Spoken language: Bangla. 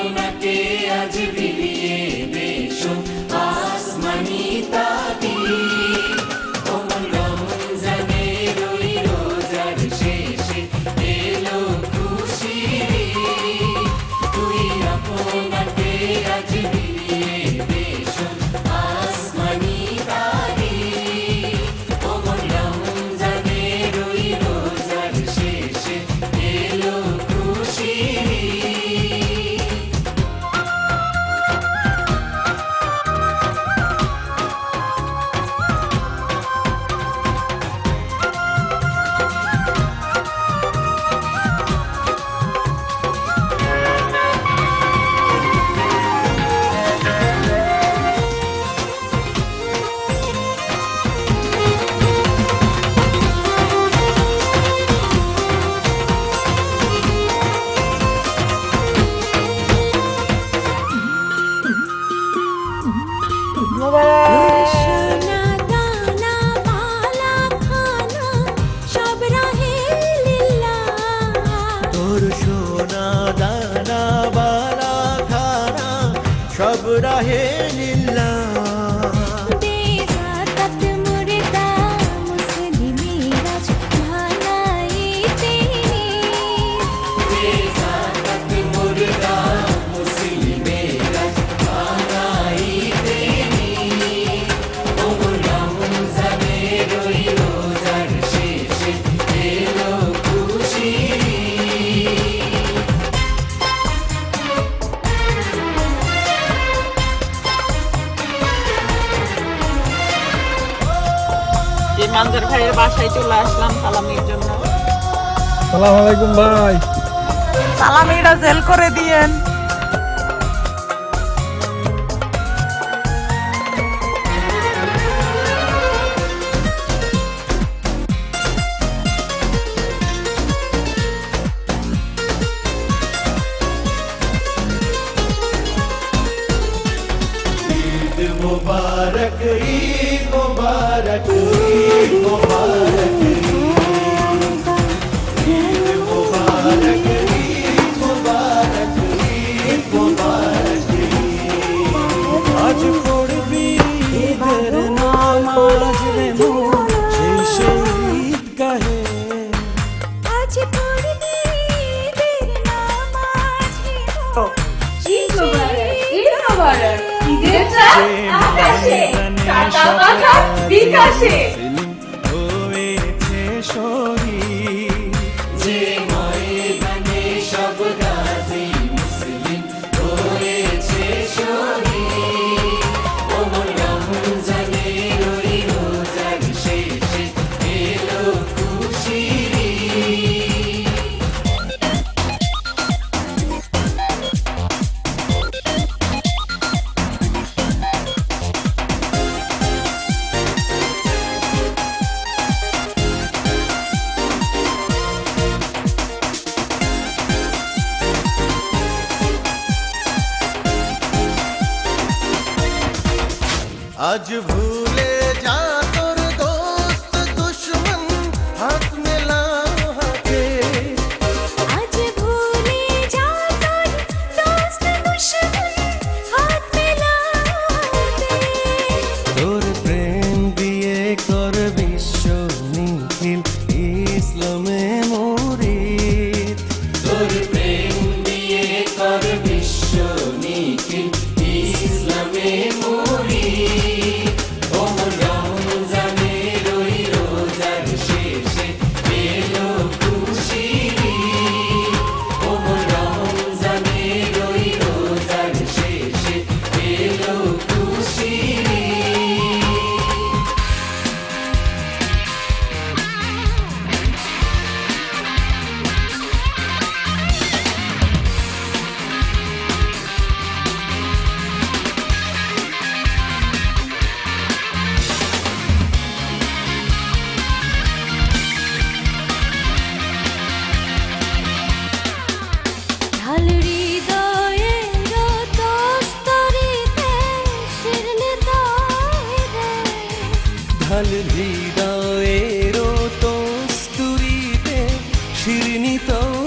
alma que de राहे नील আমজাদ ভাইয়ের বাসায় চলে আসলাম সালামির জন্য। সালামালাইকুম ভাই। সালামিরা জেল করে দিয়েন। ਮੁਬਾਰਕ ਈਦ ਮੁਬਾਰਕ ਈਦ ਮੁਬਾਰਕ। বিকাশে। আজ ভূ sirenito